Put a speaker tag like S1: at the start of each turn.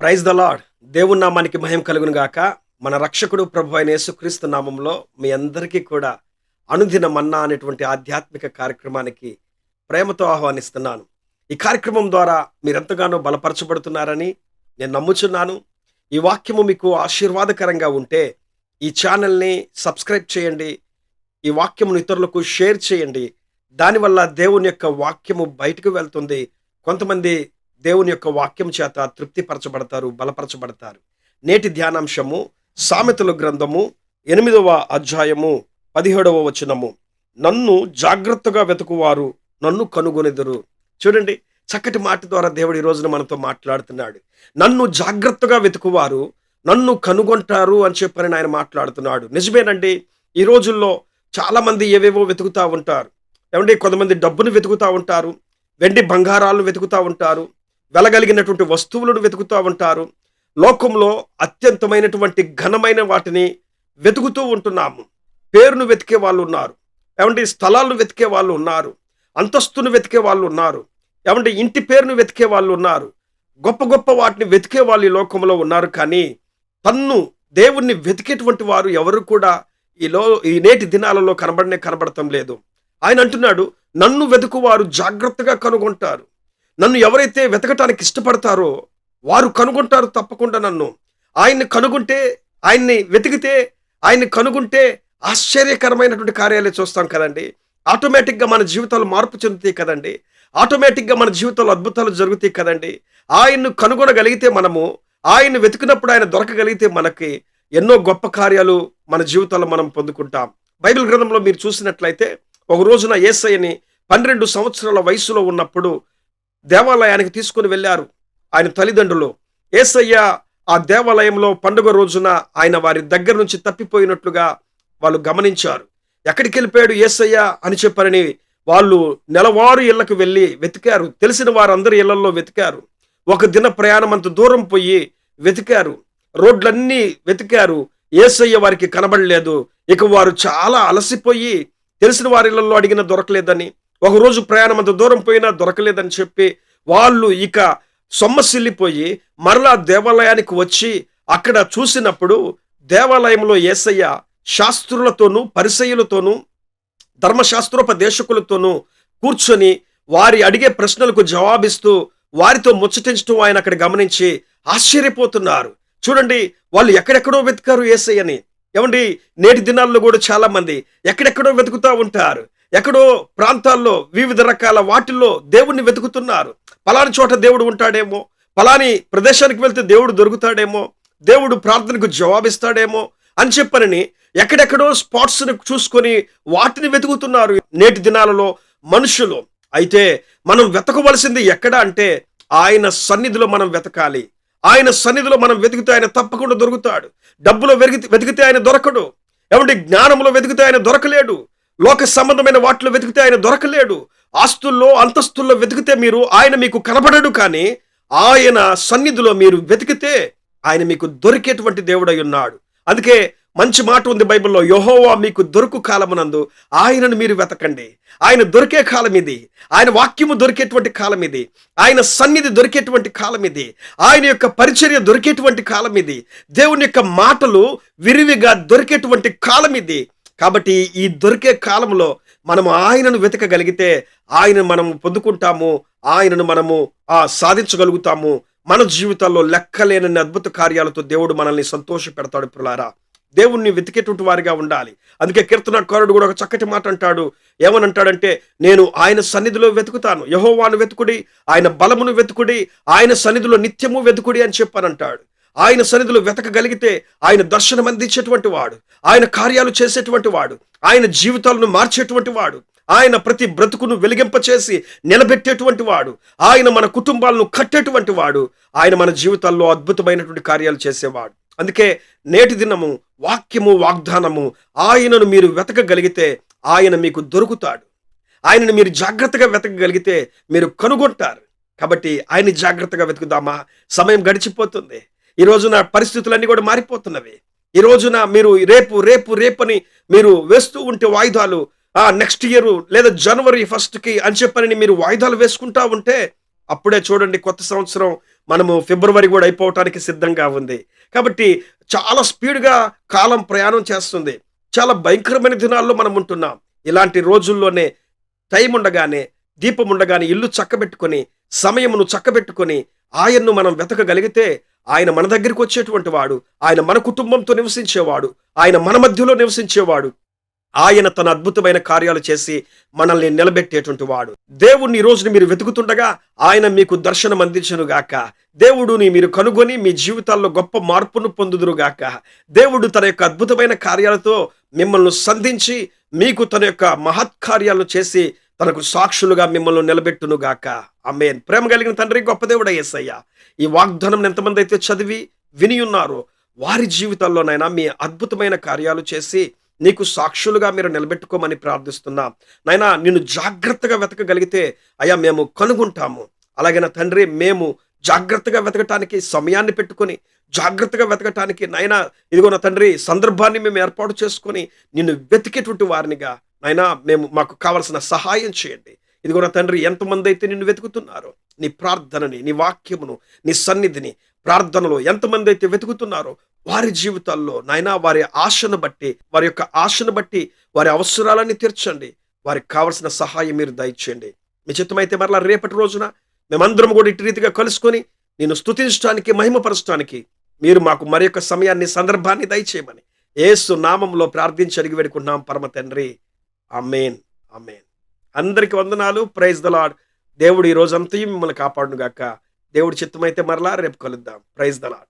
S1: Praise the lord దేవుని నామానికి మహిమ కలుగును గాక. మన రక్షకుడు ప్రభు అయిన యేసుక్రీస్తు నామంలో మీ అందరికీ కూడా అనుదిన మన్నా అనేటువంటి ఆధ్యాత్మిక కార్యక్రమానికి ప్రేమతో ఆహ్వానిస్తున్నాను. ఈ కార్యక్రమం ద్వారా మీరెంతగానో బలపరచబడుతున్నారని నేను నమ్ముచున్నాను. ఈ వాక్యము మీకు ఆశీర్వాదకరంగా ఉంటే ఈ ఛానల్ని సబ్స్క్రైబ్ చేయండి. ఈ వాక్యమును ఇతరులకు షేర్ చేయండి. దానివల్ల దేవుని యొక్క వాక్యము బయటకు వెళ్తుంది. కొంతమంది దేవుని యొక్క వాక్యం చేత తృప్తిపరచబడతారు బలపరచబడతారు. నేటి ధ్యానాంశము సామెతల గ్రంథము ఎనిమిదవ అధ్యాయము పదిహేడవ వచనము. నన్ను జాగ్రత్తగా వెతుకువారు నన్ను కనుగొనెదరు. చూడండి చక్కటి మాట ద్వారా దేవుడు ఈ రోజున మనతో మాట్లాడుతున్నాడు. నన్ను జాగ్రత్తగా వెతుకువారు నన్ను కనుగొంటారు అని చెప్పని ఆయన మాట్లాడుతున్నాడు. నిజమేనండి ఈ రోజుల్లో చాలామంది ఏవేవో వెతుకుతూ ఉంటారు. ఏమంటే కొంతమంది డబ్బును వెతుకుతూ ఉంటారు వెండి బంగారాలను వెతుకుతూ ఉంటారు వెలగలిగినటువంటి వస్తువులను వెతుకుతూ ఉంటారు. లోకంలో అత్యంతమైనటువంటి ఘనమైన వాటిని వెతుకుతూ ఉంటున్నాము. పేరును వెతికే వాళ్ళు ఉన్నారు. ఏమంటే స్థలాలను వెతికే వాళ్ళు ఉన్నారు. అంతస్తును వెతికే వాళ్ళు ఉన్నారు. ఏమంటే ఇంటి పేరును వెతికే వాళ్ళు ఉన్నారు. గొప్ప గొప్ప వాటిని వెతికే వాళ్ళు ఈ లోకంలో ఉన్నారు కానీ తన్ను దేవుణ్ణి వెతికేటువంటి వారు ఎవరు కూడా ఈలో ఈ నేటి దినాలలో కనబడనే కనబడటం లేదు. ఆయన అంటున్నాడు నన్ను వెతుకువారు జాగ్రత్తగా కనుగొంటారు. నన్ను ఎవరైతే వెతకటానికి ఇష్టపడతారో వారు కనుగొంటారు తప్పకుండా నన్ను. ఆయన్ని కనుగొంటే ఆయన్ని వెతికితే ఆయన్ని కనుగొంటే ఆశ్చర్యకరమైనటువంటి కార్యాలే చూస్తాం కదండి. ఆటోమేటిక్గా మన జీవితాలు మార్పు చెందుతాయి కదండి. ఆటోమేటిక్గా మన జీవితంలో అద్భుతాలు జరుగుతాయి కదండి. ఆయన్ను కనుగొనగలిగితే మనము ఆయన్ని వెతికినప్పుడు ఆయన దొరకగలిగితే మనకి ఎన్నో గొప్ప కార్యాలు మన జీవితాల్లో మనం పొందుకుంటాం. బైబిల్ గ్రంథంలో మీరు చూసినట్లయితే ఒక రోజున ఏసయ్యని పన్నెండు సంవత్సరాల వయసులో ఉన్నప్పుడు దేవాలయానికి తీసుకుని వెళ్ళారు ఆయన తల్లిదండ్రులు. ఏసయ్య ఆ దేవాలయంలో పండుగ రోజున ఆయన వారి దగ్గర నుంచి తప్పిపోయినట్లుగా వాళ్ళు గమనించారు. ఎక్కడికి వెళ్ళిపోయాడు ఏసయ్య అని చెప్పారని వాళ్ళు నెలవారు ఇళ్ళకు వెళ్ళి వెతికారు. తెలిసిన వారందరి ఇళ్ళలో వెతికారు. ఒక దిన ప్రయాణం అంత దూరం పోయి వెతికారు. రోడ్లన్నీ వెతికారు. ఏసయ్య వారికి కనబడలేదు. ఇక వారు చాలా అలసిపోయి తెలిసిన వారి అడిగిన దొరకలేదని ఒకరోజు ప్రయాణం అంత దూరం పోయినా దొరకలేదని చెప్పి వాళ్ళు ఇక సొమ్మసిల్లిపోయి మరలా దేవాలయానికి వచ్చి అక్కడ చూసినప్పుడు దేవాలయంలో ఏసయ్య శాస్త్రులతోనూ పరిసయులతోనూ ధర్మశాస్త్రోపదేశకులతోనూ కూర్చొని వారి అడిగే ప్రశ్నలకు జవాబిస్తూ వారితో ముచ్చటించడం ఆయన అక్కడ గమనించి ఆశ్చర్యపోతున్నారు. చూడండి వాళ్ళు ఎక్కడెక్కడో వెతికారు ఏసయ్యని. ఏమండి నేటి దినాల్లో కూడా చాలామంది ఎక్కడెక్కడో వెతుకుతూ ఉంటారు. ఎక్కడో ప్రాంతాల్లో వివిధ రకాల వాటిల్లో దేవుణ్ణి వెతుకుతున్నారు. పలాని చోట దేవుడు ఉంటాడేమో పలాని ప్రదేశానికి వెళ్తే దేవుడు దొరుకుతాడేమో దేవుడు ప్రార్థనకు జవాబిస్తాడేమో అని చెప్పనని ఎక్కడెక్కడో స్పాట్స్ని చూసుకొని వాటిని వెతుకుతున్నారు నేటి దినాలలో మనుషులు. అయితే మనం వెతకవలసింది ఎక్కడ అంటే ఆయన సన్నిధిలో మనం వెతకాలి. ఆయన సన్నిధిలో మనం వెతికితే ఆయన తప్పకుండా దొరుకుతాడు. డబ్బులో వెతికి వెతికితే ఆయన దొరకడు. ఏమంటే జ్ఞానంలో వెతికితే ఆయన దొరకలేడు. లోక సంబంధమైన వాటిలో వెతికితే ఆయన దొరకలేడు. ఆస్తుల్లో అంతస్తుల్లో వెతికితే మీరు ఆయన మీకు కనబడడు కానీ ఆయన సన్నిధిలో మీరు వెతికితే ఆయన మీకు దొరికేటువంటి దేవుడై ఉన్నాడు. అందుకే మంచి మాట ఉంది బైబిల్లో యహోవా మీకు దొరుకు కాలమునందు ఆయనను మీరు వెతకండి. ఆయన దొరికే కాలం ఇది. ఆయన వాక్యము దొరికేటువంటి కాలం ఇది. ఆయన సన్నిధి దొరికేటువంటి కాలం ఇది. ఆయన యొక్క పరిచర్య దొరికేటువంటి కాలం ఇది. దేవుని యొక్క మాటలు విరివిగా దొరికేటువంటి కాలం ఇది. కాబట్టి ఈ దొరికే కాలంలో మనము ఆయనను వెతకగలిగితే ఆయన మనము పొందుకుంటాము ఆయనను మనము ఆ సాధించగలుగుతాము. మన జీవితాల్లో లెక్కలేనన్ని అద్భుత కార్యాలతో దేవుడు మనల్ని సంతోష పెడతాడు పిల్లారా దేవుణ్ణి వెతికేటువంటి వారిగా ఉండాలి. అందుకే కీర్తనకారుడు కూడా ఒక చక్కటి మాట అంటాడు. ఏమనంటాడంటే నేను ఆయన సన్నిధిలో వెతుకుతాను. యహోవాను వెతుకుడి ఆయన బలమును వెతుకుడి ఆయన సన్నిధిలో నిత్యము వెతుకుడి అని చెప్పానంటాడు. ఆయన సన్నిధులు వెతకగలిగితే ఆయన దర్శనం అందించేటువంటి వాడు ఆయన కార్యాలు చేసేటువంటి వాడు ఆయన జీవితాలను మార్చేటువంటి వాడు ఆయన ప్రతి బ్రతుకును వెలిగింపచేసి నిలబెట్టేటువంటి వాడు ఆయన మన కుటుంబాలను కట్టేటువంటి వాడు ఆయన మన జీవితాల్లో అద్భుతమైనటువంటి కార్యాలు చేసేవాడు. అందుకే నేటి దినము వాక్యము వాగ్దానము ఆయనను మీరు వెతకగలిగితే ఆయన మీకు దొరుకుతాడు. ఆయనను మీరు జాగ్రత్తగా వెతకగలిగితే మీరు కనుగొంటారు. కాబట్టి ఆయన జాగ్రత్తగా వెతుకుదామా? సమయం గడిచిపోతుంది. ఈ రోజున పరిస్థితులన్నీ కూడా మారిపోతున్నవి. ఈ రోజున మీరు రేపు రేపు రేపని మీరు వేస్తూ ఉంటే వాయిదాలు ఆ నెక్స్ట్ ఇయర్ లేదా జనవరి ఫస్ట్కి అని చెప్పని మీరు వాయిదాలు వేసుకుంటా ఉంటే అప్పుడే చూడండి కొత్త సంవత్సరం మనము ఫిబ్రవరి కూడా అయిపోవటానికి సిద్ధంగా ఉంది. కాబట్టి చాలా స్పీడ్గా కాలం ప్రయాణం చేస్తుంది. చాలా భయంకరమైన దినాల్లో మనం ఉంటున్నాం. ఇలాంటి రోజుల్లోనే టైం ఉండగానే దీపం ఉండగానే ఇల్లు చక్కబెట్టుకొని సమయమును చక్కబెట్టుకొని ఆయన్ను మనం వెతకగలిగితే ఆయన మన దగ్గరికి వచ్చేటువంటి వాడు ఆయన మన కుటుంబంతో నివసించేవాడు ఆయన మన మధ్యలో నివసించేవాడు. ఆయన తన అద్భుతమైన కార్యాలు చేసి మనల్ని నిలబెట్టేటువంటి వాడు. దేవుణ్ణి ఈ రోజుని మీరు వెతుకుతుండగా ఆయన మీకు దర్శనం అందించను గాక. దేవుడుని మీరు కనుగొని మీ జీవితాల్లో గొప్ప మార్పును పొందుదురుగాక దేవుడు తన యొక్క అద్భుతమైన కార్యాలతో మిమ్మల్ని సంధించి మీకు తన యొక్క మహత్కార్యాలను చేసి తనకు సాక్షులుగా మిమ్మల్ని నిలబెట్టునుగాక అమ్మేన్ ప్రేమ కలిగిన తండ్రి గొప్ప దేవుడ యేసయ్య ఈ వాగ్దానం ఎంతమంది అయితే చదివి విని ఉన్నారో వారి జీవితాల్లోనైనా మీ అద్భుతమైన కార్యాలు చేసి నీకు సాక్షులుగా మీరు నిలబెట్టుకోమని ప్రార్థిస్తున్నా. నైనా నిన్ను జాగ్రత్తగా వెతకగలిగితే అయ్యా మేము కనుగొంటాము. అలాగే నా తండ్రి మేము జాగ్రత్తగా వెతకటానికి సమయాన్ని పెట్టుకొని జాగ్రత్తగా వెతకటానికి నైనా ఇదిగో నా తండ్రి సందర్భాన్ని మేము ఏర్పాటు చేసుకొని నిన్ను వెతికేటువంటి వారినిగా నైనా మేము మాకు కావలసిన సహాయం చేయండి. ఇదిగో నా తండ్రి ఎంతమంది అయితే నిన్ను వెతుకుతున్నారో నీ ప్రార్థనని నీ వాక్యమును నీ సన్నిధిని ప్రార్థనలో ఎంతమంది అయితే వెతుకుతున్నారో వారి జీవితాల్లో నాయనా వారి ఆశను బట్టి వారి యొక్క ఆశను బట్టి వారి అవసరాలన్నీ తీర్చండి. వారికి కావలసిన సహాయం మీరు దయచేయండి. మీ చిత్తమైతే మరలా రేపటి రోజున మేమందరం కూడా ఇటు రీతిగా కలుసుకొని నేను స్థుతించడానికి మహిమపరచడానికి మీరు మాకు మరి యొక్క సమయాన్ని సందర్భాన్ని దయచేయమని ఏసు నామంలో ప్రార్థించి అడిగి వేడుకున్నాం పరమ తండ్రి. అమేన్ అమేన్ అందరికి వందనాలు. ప్రైజ్ ద లాడ్ దేవుడు ఈ రోజంతా మిమ్మల్ని కాపాడును గాక దేవుడి చిత్తమైతే మరలా రేపు కలుద్దాం. Praise the lord